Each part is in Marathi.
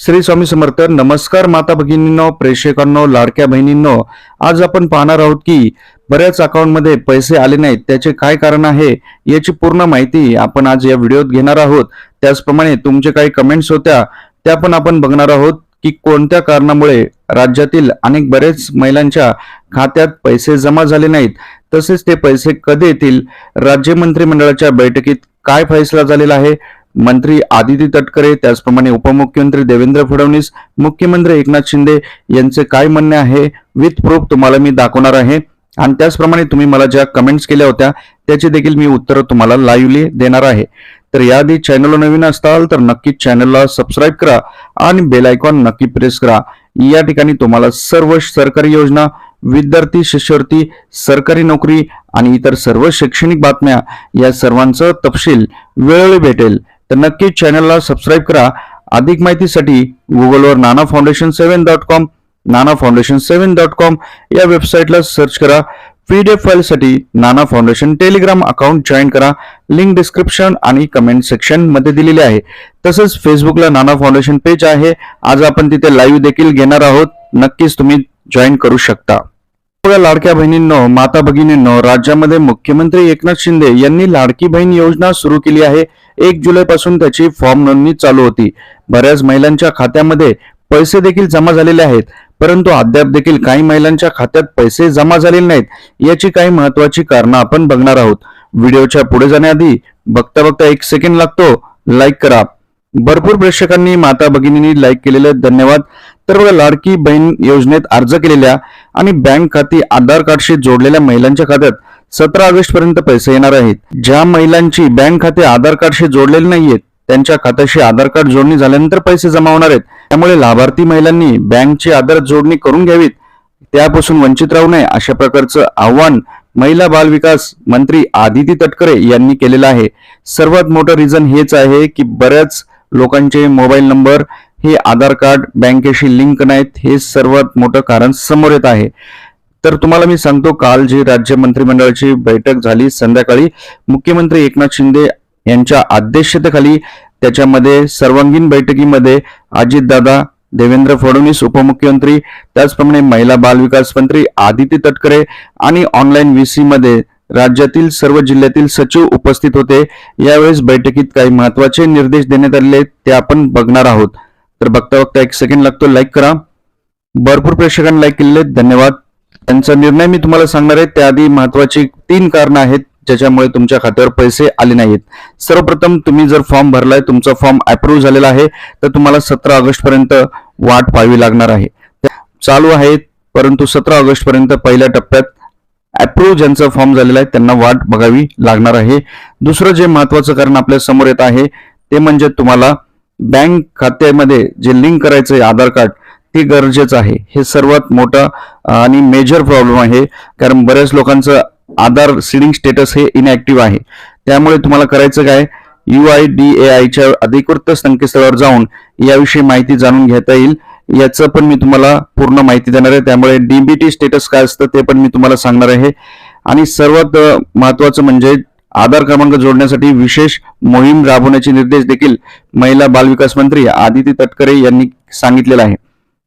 श्री स्वामी समर्थ नमस्कार माता भगिनींनो प्रेक्षकांनो लाडक्या बहिणींनो. आज आपण पाहणार आहोत की बऱ्याच अकाउंटमध्ये पैसे आले नाहीत. त्याचे काय कारण आहे याची पूर्ण माहिती आपण आज या व्हिडिओत घेणार आहोत. त्याचप्रमाणे तुमचे काही कमेंट्स होत्या त्या पण आपण बघणार आहोत की कोणत्या कारणामुळे राज्यातील अनेक बरेच महिलांच्या खात्यात पैसे जमा झाले नाहीत. तसेच ते पैसे कधी येतील? राज्य मंत्रिमंडळाच्या बैठकीत काय फैसला झालेला आहे? मंत्री आदिती तटकरे त्याचप्रमाणे उपमुख्यमंत्री देवेंद्र फडणवीस मुख्यमंत्री एकनाथ शिंदे यांचे काय म्हणणे आहे? विथ प्रूफ तुम्हाला मी दाखवणार आहे. आणि त्याचप्रमाणे तुम्ही मला ज्या कमेंट्स केल्या होत्या त्याची देखील मी उत्तरं तुम्हाला लाईव्हली देणार आहे. तर याआधी चॅनलला नवीन असताल तर नक्कीच चॅनलला सबस्क्राईब करा आणि बेल आयकॉन नक्की प्रेस करा. या ठिकाणी तुम्हाला सर्व सरकारी योजना विद्यार्थी शिष्यवृत्ती सरकारी नोकरी आणि इतर सर्व शैक्षणिक बातम्या या सर्वांचं तपशील वेळोवेळी भेटेल. तर नक्कीच चॅनलला सबस्क्राईब करा. अधिक माहितीसाठी गुगलवर Nana foundation seven dot com Nana foundation seven dot com या वेबसाईटला सर्च करा पीडीएफ फाईलसाठी Nana foundation Telegram account join करा. लिंक डिस्क्रिप्शन आणि कमेंट सेक्शनमध्ये दिलेली आहे. तसंच फेसबुकला नाना फाउंडेशन पेज आहे. आज आपण तिथे लाईव्ह देखील घेणार आहोत. नक्कीच तुम्ही जॉईन करू शकता. लाडक्या बहिणींनो माता भगिनींनो राज्यामध्ये मुख्यमंत्री एकनाथ शिंदे यांनी लाडकी बहीण योजना सुरू केली आहे. एक जुलै पासून त्याची फॉर्म नोंदणी चालू होती. बऱ्याच महिलांच्या खात्यामध्ये पैसे देखील जमा झालेले आहेत. परंतु अद्याप देखील काही महिलांच्या खात्यात पैसे जमा झालेले नाहीत. याची काही महत्वाची कारणं आपण बघणार आहोत. व्हिडिओच्या पुढे जाण्याआधी बघता बघता एक सेकंड लागतो. लाईक करा. भरपूर प्रेक्षकांनी माता भगिनींनी लाईक केलेले धन्यवाद. तर बघा लाडकी बहीण योजनेत अर्ज केलेल्या आणि बँक खाती आधार कार्डशी जोडलेल्या महिलांच्या खात्यात सतरा ऑगस्ट पर्यंत पैसे येणार आहेत. ज्या महिलांची बँक खाते आधार कार्डशी जोडलेले नाहीयेत त्यांच्या खात्याशी आधार कार्ड जोडणी झाल्यानंतर पैसे जमा होणार आहेत. त्यामुळे लाभार्थी महिलांनी बँकची आधार जोडणी करून घ्यावीत. त्यापासून वंचित राहू नये अशा प्रकारचं आव्हान महिला बाल विकास मंत्री आदिती तटकरे यांनी केलेलं आहे. सर्वात मोठं रिझन हेच आहे की बऱ्याच लोकांचे मोबाईल नंबर हे आधार कार्ड बँकेशी लिंक नाहीत हे सर्वात मोठं कारण समोर येत आहे. तर तुम्हाला मी सांगतो काल जी राज्य मंत्रिमंडळाची बैठक झाली संध्याकाळी मुख्यमंत्री एकनाथ शिंदे यांच्या अध्यक्षतेखाली त्याच्यामध्ये सर्वांगीण बैठकीमध्ये अजितदादा देवेंद्र फडणवीस उपमुख्यमंत्री त्याचप्रमाणे महिला बाल विकास मंत्री आदिती तटकरे आणि ऑनलाईन व्ही मध्ये राज्यातील सर्व जिल्ह्यातील सचिव उपस्थित होते. यावेळेस बैठकीत काही महत्त्वाचे निर्देश देण्यात आलेले ते आपण बघणार आहोत. तर बघता बघता एक सेकंड लागतो. लाईक करा. भरपूर प्रेक्षकांनी लाईक केलेले आहेत. धन्यवाद. त्यांचा निर्णय मी तुम्हाला सांगणार आहे. त्याआधी महत्वाची तीन कारणं आहेत ज्याच्यामुळे तुमच्या खात्यावर पैसे आले नाहीत. सर्वप्रथम तुम्ही जर फॉर्म भरलाय तुमचा फॉर्म अप्रूव्ह झालेला आहे तर तुम्हाला सतरा ऑगस्ट पर्यंत वाट पाहावी लागणार आहे. चालू आहेत परंतु सतरा ऑगस्ट पर्यंत पहिल्या टप्प्यात अप्रूव्ह ज्यांचा फॉर्म झालेला आहे त्यांना वाट बघावी लागणार आहे. दुसरं जे महत्वाचं कारण आपल्यासमोर येत आहे ते म्हणजे तुम्हाला बँक खात्यामध्ये जे लिंक करायचं आहे आधार कार्ड ते गरजेचं आहे. हे सर्वात मोठा आणि मेजर प्रॉब्लेम आहे. कारण बऱ्याच लोकांचं आधार सिडिंग स्टेटस हे इनॅक्टिव्ह आहे. त्यामुळे तुम्हाला करायचं काय? यू आय डी ए आयच्या अधिकृत संकेतस्थळावर जाऊन याविषयी माहिती जाणून घेता येईल. याचं पण मी तुम्हाला पूर्ण माहिती देणार आहे. त्यामुळे डीबीटी स्टेटस काय असतं ते पण मी तुम्हाला सांगणार आहे. आणि सर्वात महत्वाचं म्हणजे आधार क्रमांक जोडण्यासाठी विशेष मोहीम राबवण्याचे निर्देश देखील महिला बालविकास मंत्री आदिती तटकरे यांनी सांगितलेलं आहे.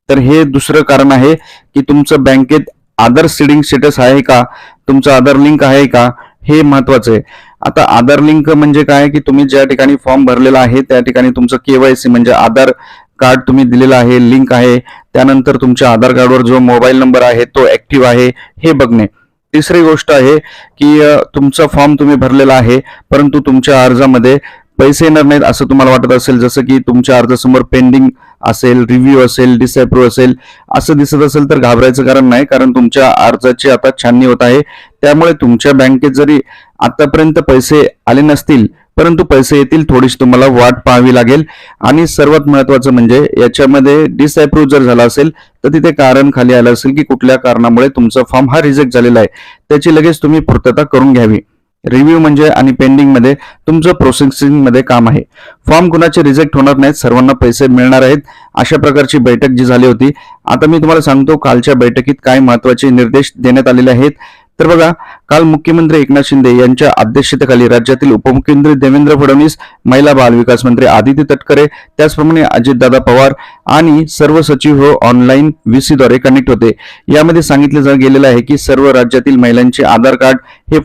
तर हे दुसरं कारण आहे की तुमचं बँकेत आधार सीडिंग स्टेटस आहे का? तुमचं आधार लिंक आहे का? हे महत्वाचं आहे. आता आधार लिंक म्हणजे काय? की तुम्ही ज्या ठिकाणी फॉर्म भरलेला आहे त्या ठिकाणी तुमचं केवायसी म्हणजे आधार कार्ड तुम्ही दिलेलं आहे लिंक आहे. त्यानंतर तुमच्या आधार कार्डवर जो मोबाईल नंबर आहे तो ऍक्टिव्ह आहे हे बघणे. तिसरी गोष्ट आहे की तुमचा फॉर्म तुम्ही भरलेला आहे परंतु तुमच्या अर्जामध्ये पैसे येणार नाहीत असं तुम्हाला वाटत असेल जसं की तुमच्या अर्जासमोर पेंडिंग असेल रिव्ह्यू असेल डिसअप्रूव्ह असेल असं दिसत असेल तर घाबरायचं कारण नाही कारण तुमच्या अर्जाची आता छाननी होत आहे. त्यामुळे तुमच्या बँकेत जरी आतापर्यंत पैसे आले नसतील परंतु पैसे येतील थोडीशी तुम्हाला वाट पाहावी लागेल. आणि सर्वात महत्वाचं म्हणजे याच्यामध्ये डिसअप्रूव्ह जर झाला असेल तर तिथे कारण खाली आलं असेल की कुठल्या कारणामुळे तुमचा फॉर्म हा रिजेक्ट झालेला आहे. त्याची लगेच तुम्ही पूर्तता करून घ्यावी. रिव्ह्यू म्हणजे आणि पेंडिंगमध्ये तुमचं प्रोसेसिंगमध्ये काम आहे. फॉर्म कुणाचे रिजेक्ट होणार नाहीत सर्वांना पैसे मिळणार आहेत अशा प्रकारची बैठक जी झाली होती. आता मी तुम्हाला सांगतो कालच्या बैठकीत काय महत्त्वाचे निर्देश देण्यात आलेले आहेत. तर बघा काल मुख्यमंत्री एकनाथ शिंदे यांच्या अध्यक्षतेखाली राज्यातील उपमुख्यमंत्री देवेंद्र फडणवीस महिला बालविकास मंत्री आदित्य तटकरे त्याचप्रमाणे अजितदादा पवार आणि सर्व सचिव हो ऑनलाईन VC द्वारे कनेक्ट होते. यामध्ये सांगितले गेलेलं आहे की सर्व राज्यातील महिलांचे आधार कार्ड हे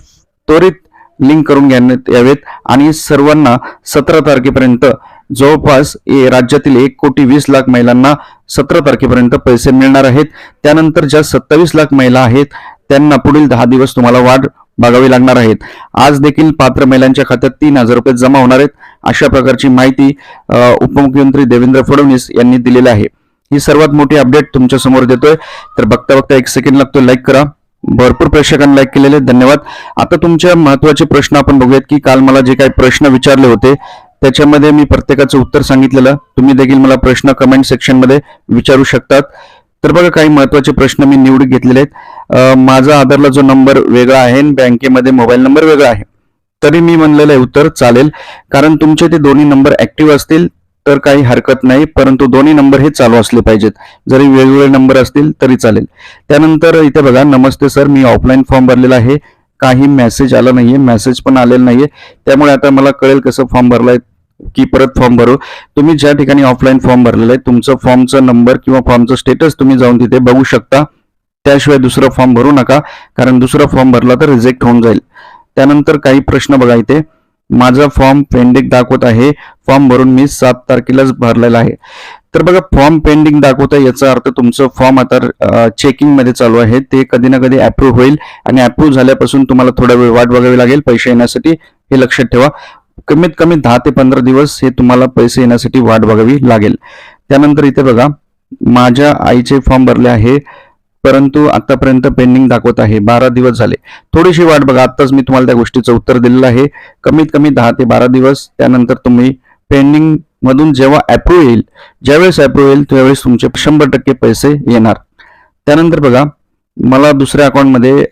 त्वरित लिंक करून घेण्यात यावेत. आणि सर्वांना सतरा तारखेपर्यंत जवळपास ए- राज्यातील एक कोटी वीस लाख महिलांना सतरा तारखेपर्यंत पैसे मिळणार आहेत. त्यानंतर ज्या सत्तावीस लाख महिला आहेत त्यांना पुढील दहा दिवस तुम्हाला वाढ बघावी लागणार आहेत. आज देखील पात्र महिलांच्या खात्यात तीन हजार रुपये जमा होणार आहेत. अशा प्रकारची माहिती उपमुख्यमंत्री देवेंद्र फडणवीस यांनी दिलेली आहे. ही सर्वात मोठी अपडेट तुमच्यासमोर देतोय. तर बघता बघता एक सेकंड लागतो लाईक करा. भरपूर प्रेक्षकांनी लाईक केलेले धन्यवाद. आता तुमच्या महत्त्वाचे प्रश्न आपण बघूयात की काल मला जे काही प्रश्न विचारले होते त्याच्यामध्ये मी प्रत्येकाचं उत्तर सांगितलेलं. तुम्ही देखील मला प्रश्न कमेंट सेक्शनमध्ये विचारू शकतात. तर बघा काही महत्त्वाचे प्रश्न मी निवडून घेतलेले आहेत. माझा आधारला जो नंबर वेगळा आहे आणि बँकेमध्ये मोबाईल नंबर वेगळा आहे. तरी मी म्हणलेलं आहे उत्तर चालेल कारण तुमचे ते दोन्ही नंबर ऍक्टिव्ह असतील. तर काही हरकत नाही परंतु दोन्ही नंबर हे चालू असले पाहिजेत. जरी वेगवेगळे नंबर असतील तरी चालेल. त्यानंतर इथे बघा नमस्ते सर मी ऑफलाईन फॉर्म भरलेला आहे. काही मेसेज आला नाहीये मेसेज पण आलेला नाहीये. त्यामुळे आता मला कळेल कसं फॉर्म भरलाय की परत फॉर्म भरू. तुम्ही ज्या ठिकाणी ऑफलाईन फॉर्म भरलेला आहे तुमचं फॉर्मचा नंबर किंवा फॉर्मचं स्टेटस तुम्ही जाऊन तिथे बघू शकता. त्याशिवाय दुसरा फॉर्म भरू नका कारण दुसरा फॉर्म भरला तर रिजेक्ट होऊन जाईल. त्यानंतर काही प्रश्न बघा इथे. माझा फॉर्म पेंडिंग दाखवत आहे. फॉर्म भरून मी सात तारखेलाच भरलेला आहे. तर बघा फॉर्म पेंडिंग दाखवत आहे याचा अर्थ तुमचं फॉर्म आता चेकिंगमध्ये चालू आहे. ते कधी ना कधी अप्रूव्ह होईल आणि अप्रूव्ह झाल्यापासून तुम्हाला थोडा वेळ वाट बघावी लागेल पैसे येण्यासाठी हे लक्षात ठेवा. कमीत कमी दहा ते पंधरा दिवस हे तुम्हाला पैसे येण्यासाठी वाट बघावी लागेल. त्यानंतर इथे बघा माझ्या आईचे फॉर्म भरले आहे. परंतु आतापर्यंत पेंडिंग दाखवत आहे. बारा दिवस झाले. थोडीशी वाट बघा. आताच मी तुम्हाला त्या गोष्टीचं उत्तर दिलेलं आहे. कमीत कमी दहा ते बारा दिवस. त्यानंतर तुम्ही पेंडिंग मधून जेव्हा अप्रूव्ह येईल ज्यावेळेस अप्रूव्ह येईल त्यावेळेस तुमचे शंभर टक्के पैसे येणार. त्यानंतर बघा मला दुसऱ्या अकाउंटमध्ये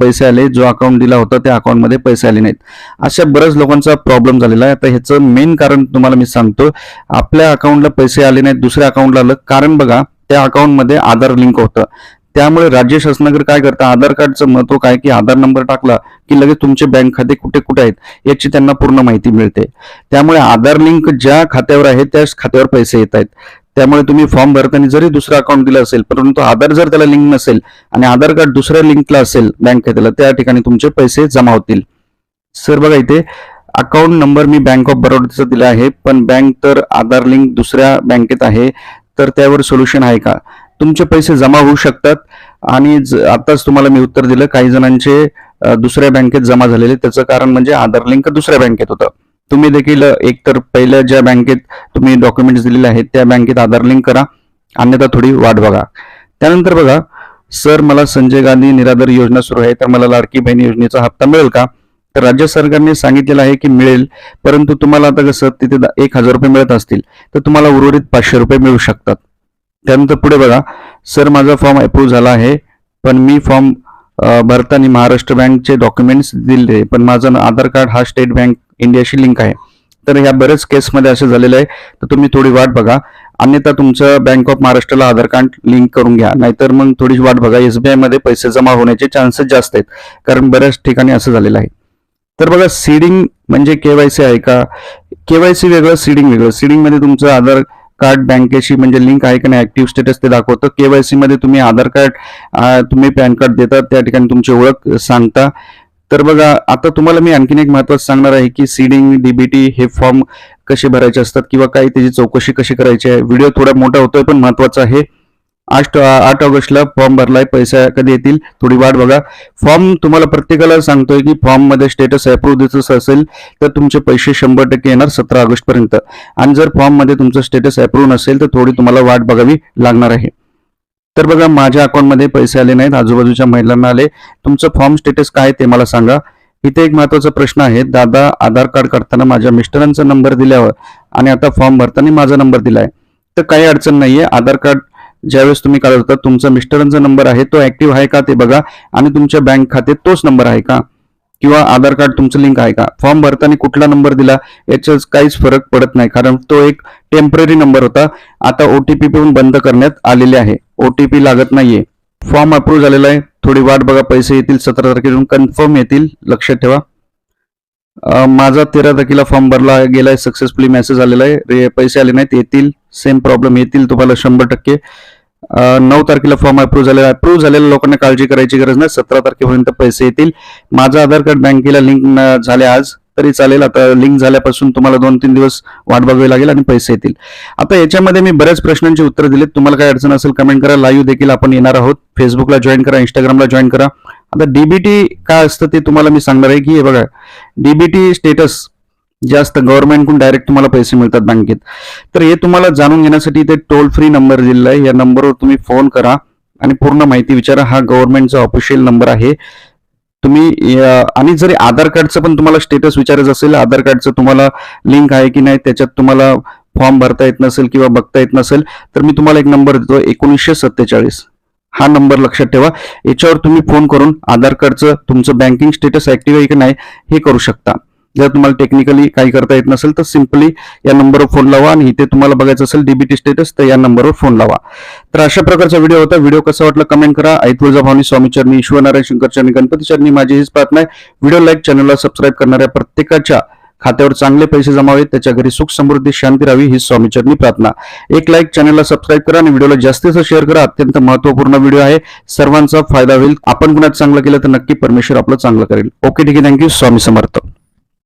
पैसे आले. जो अकाउंट दिला होता त्या अकाउंटमध्ये पैसे आले नाहीत. अशा बऱ्याच लोकांचा प्रॉब्लेम झालेला आहे. आता ह्याचं मेन कारण तुम्हाला मी सांगतो आपल्या अकाउंटला पैसे आले नाहीत. दुसऱ्या अकाउंटला आलं. कारण बघा त्या अकाउंटमध्ये आधार लिंक होतं. त्यामुळे राज्य शासनाकडे काय करतं? आधार कार्डचं महत्त्व काय? की आधार नंबर टाकला की लगेच तुमचे बँक खाते कुठे कुठे आहेत? याची त्यांना पूर्ण माहिती मिळते. त्यामुळे आधार लिंक ज्या खात्यावर आहे त्याच खात्यावर पैसे येत आहेत. त्यामुळे तुम्ही फॉर्म भरताना जरी दुसरा अकाउंट दिलं असेल परंतु आधार जर त्याला लिंक नसेल आणि आधार कार्ड दुसऱ्या लिंकला असेल बँक खात्याला त्या ठिकाणी तुमचे पैसे जमा होतील. सर बघा इथे अकाउंट नंबर मी बँक ऑफ बरोडाचा दिला आहे पण बँक तर आधार लिंक दुसऱ्या बँकेत आहे तर त्यावर सोल्युशन आहे का? तुमचे पैसे जमा होऊ शकतात. आणि ज- आताच तुम्हाला मी उत्तर दिलं काही जणांचे दुसऱ्या बँकेत जमा झालेले. त्याचं कारण म्हणजे आधार लिंक दुसऱ्या बँकेत होतं. तुम्ही देखील एकतर पहिल्या ज्या बँकेत तुम्ही डॉक्युमेंट्स दिलेले आहेत त्या बँकेत आधार लिंक करा. अन्यथा थोडी वाट बघा. त्यानंतर बघा सर मला संजय गांधी निराधार योजना सुरू आहे तर मला लाडकी बहीण योजनेचा हप्ता मिळेल का? तर राज्य सरकारने सांगितलेलं आहे की मिळेल परंतु तुम्हाला आता कसं तिथे एक हजार रुपये मिळत असतील तर तुम्हाला उर्वरित पाचशे रुपये मिळू शकतात. त्यानंतर पुढे बघा. सर माझा फॉर्म अप्रूव्ह झाला आहे पण मी फॉर्म भरताना महाराष्ट्र बँकचे डॉक्युमेंट्स दिले पण माझं ना- आधार कार्ड हा स्टेट बँक इंडियाशी लिंक आहे. तर ह्या बरेच केसमध्ये असं झालेलं आहे. तर तुम्ही थोडी वाट बघा. अन्यथा तुमचं बँक ऑफ महाराष्ट्राला आधार कार्ड लिंक करून घ्या. नाहीतर मग थोडी वाट बघा. एसबीआयमध्ये पैसे जमा होण्याचे चान्सेस जास्त आहेत कारण बऱ्याच ठिकाणी असं झालेलं आहे. तर बघा सीडिंग म्हणजे केवायसी आहे का? केवायसी वेगळं सीडिंग वेगळं. सीडिंगमध्ये तुमचं आधार कार्ड बँकेशी म्हणजे लिंक आहे का नाही ऍक्टिव्ह स्टेटस ते दाखवतं. केवायसी मध्ये तुम्ही आधार कार्ड तुम्ही पॅन कार्ड देतात त्या ठिकाणी तुमची ओळख सांगता. तर बघा आता तुम्हाला मी आणखीन एक महत्वाचं सांगणार आहे की सीडिंग डीबीटी हे फॉर्म कसे भरायचे असतात किंवा काही त्याची चौकशी कशी करायची आहे. व्हिडिओ थोडा मोठा होतोय पण महत्त्वाचा आहे. आठ आठ ऑगस्टला फॉर्म भरलाय पैसे कधी येतील थोडी वाट बघा. फॉर्म तुम्हाला प्रत्येकाला सांगतोय की फॉर्ममध्ये स्टेटस अप्रूव्ह असेल तर तुमचे पैसे शंभर टक्के येणार सतरा ऑगस्ट पर्यंत. आणि जर फॉर्ममध्ये तुमचं स्टेटस अप्रूव्ह नसेल तर थोडी तुम्हाला वाट बघावी लागणार आहे. तर बघा माझ्या अकाउंटमध्ये पैसे आले नाहीत आजूबाजूच्या महिलांना आले. तुमचं फॉर्म स्टेटस काय ते मला सांगा. इथे एक महत्त्वाचा प्रश्न आहे. दादा आधार कार्ड काढताना माझ्या मिस्टरांचा नंबर दिल्यावर आणि आता फॉर्म भरताना माझा नंबर दिलाय. तर काही अडचण नाहीये. आधार कार्ड ज्यावेळेस तुम्ही काढत होता तुमचा मिस्टरांचा नंबर आहे तो ऍक्टिव्ह आहे का ते बघा. आणि तुमच्या बँक खाते तोच नंबर आहे का? किंवा आधार कार्ड तुमचं लिंक आहे का? फॉर्म भरताना कुठला नंबर दिला? याच्यात काहीच फरक पडत नाही कारण तो एक टेंपररी नंबर होता. आता ओटीपी पण बंद करण्यात आलेले आहे. ओटीपी लागत नाहीये. फॉर्म अप्रूव्ह झालेला आहे. थोडी वाट बघा पैसे येतील सतरा तारखेपासून. कन्फर्म येतील. लक्षात ठेवा. माझा तेरा तारखेला फॉर्म भरला गेलाय. सक्सेसफुली मेसेज आलेला आहे. पैसे आले नाहीत. येतील. सेम प्रॉब्लेम येतील तुम्हाला शंभर टक्के. नऊ तारखेला फॉर्म अप्रूव्ह झालेला अप्रूव्ह झालेल्या लोकांना काळजी करायची गरज नाही. सतरा तारखेपर्यंत पैसे येतील. माझं आधार कार्ड बँकेला लिंक झाले आज तरी चालेल. आता लिंक झाल्यापासून तुम्हाला दोन तीन दिवस वाट बघावी लागेल आणि पैसे येतील. आता याच्यामध्ये मी बऱ्याच प्रश्नांची उत्तर दिलीत. तुम्हाला काय अडचण असेल कमेंट करा. लाईव्ह देखील आपण येणार आहोत. फेसबुकला जॉईन करा इंस्टाग्रामला जॉईन करा. आता डीबीटी काय असतं ते तुम्हाला मी सांगणार आहे की हे बघा. डीबीटी स्टेटस जे असतं गव्हर्नमेंटकडून डायरेक्ट तुम्हाला पैसे मिळतात बँकेत. तर हे तुम्हाला जाणून घेण्यासाठी ते टोल फ्री नंबर दिलेला आहे. या नंबरवर तुम्ही फोन करा आणि पूर्ण माहिती विचारा. हा गव्हर्नमेंटचा ऑफिशियल नंबर आहे. तुम्ही आणि जरी आधार कार्डचं पण तुम्हाला स्टेटस विचारायचं असेल आधार कार्डचं तुम्हाला लिंक आहे की नाही त्याच्यात तुम्हाला फॉर्म भरता येत नसेल किंवा बघता येत नसेल तर मी तुम्हाला एक नंबर देतो एकोणीसशे सत्तेचाळीस. हा नंबर लक्षात ठेवा. याच्यावर तुम्ही फोन करून आधार कार्डचं तुमचं बँकिंग स्टेटस ऍक्टिव्ह आहे की नाही हे करू शकता. जर तुम्हाला टेक्निकली काही करता येत नसेल तर सिम्पली या नंबरवर फोन लावा आणि इथे तुम्हाला बघायचं असेल डीबीटी स्टेटस तर या नंबरवर फोन लावा. तर अशा प्रकारचा व्हिडिओ होता. व्हिडिओ कसा वाटला कमेंट करा. आई तुळजाभवानी स्वामी चरणी ईश्वरनारायण शंकर चरणी गणपती चरणी माझी हीच प्रार्थना आहे. व्हिडिओ लाईक चॅनलला सबस्क्राईब करणाऱ्या प्रत्येकाच्या खात्यावर चांगले पैसे जमावेत. त्याच्या घरी सुख समृद्धी शांती राहावी ही स्वामीचरणी प्रार्थना. एक लाईक चॅनलला सबस्क्राईब करा आणि व्हिडिओला जास्तीत शेअर करा. अत्यंत महत्त्वपूर्ण व्हिडिओ आहे. सर्वांचा फायदा होईल. आपण कुणात चांगलं केलं तर नक्की परमेश्वर आपलं चांगलं करेल. ओके ठीक आहे. Thank you Swami Samarth.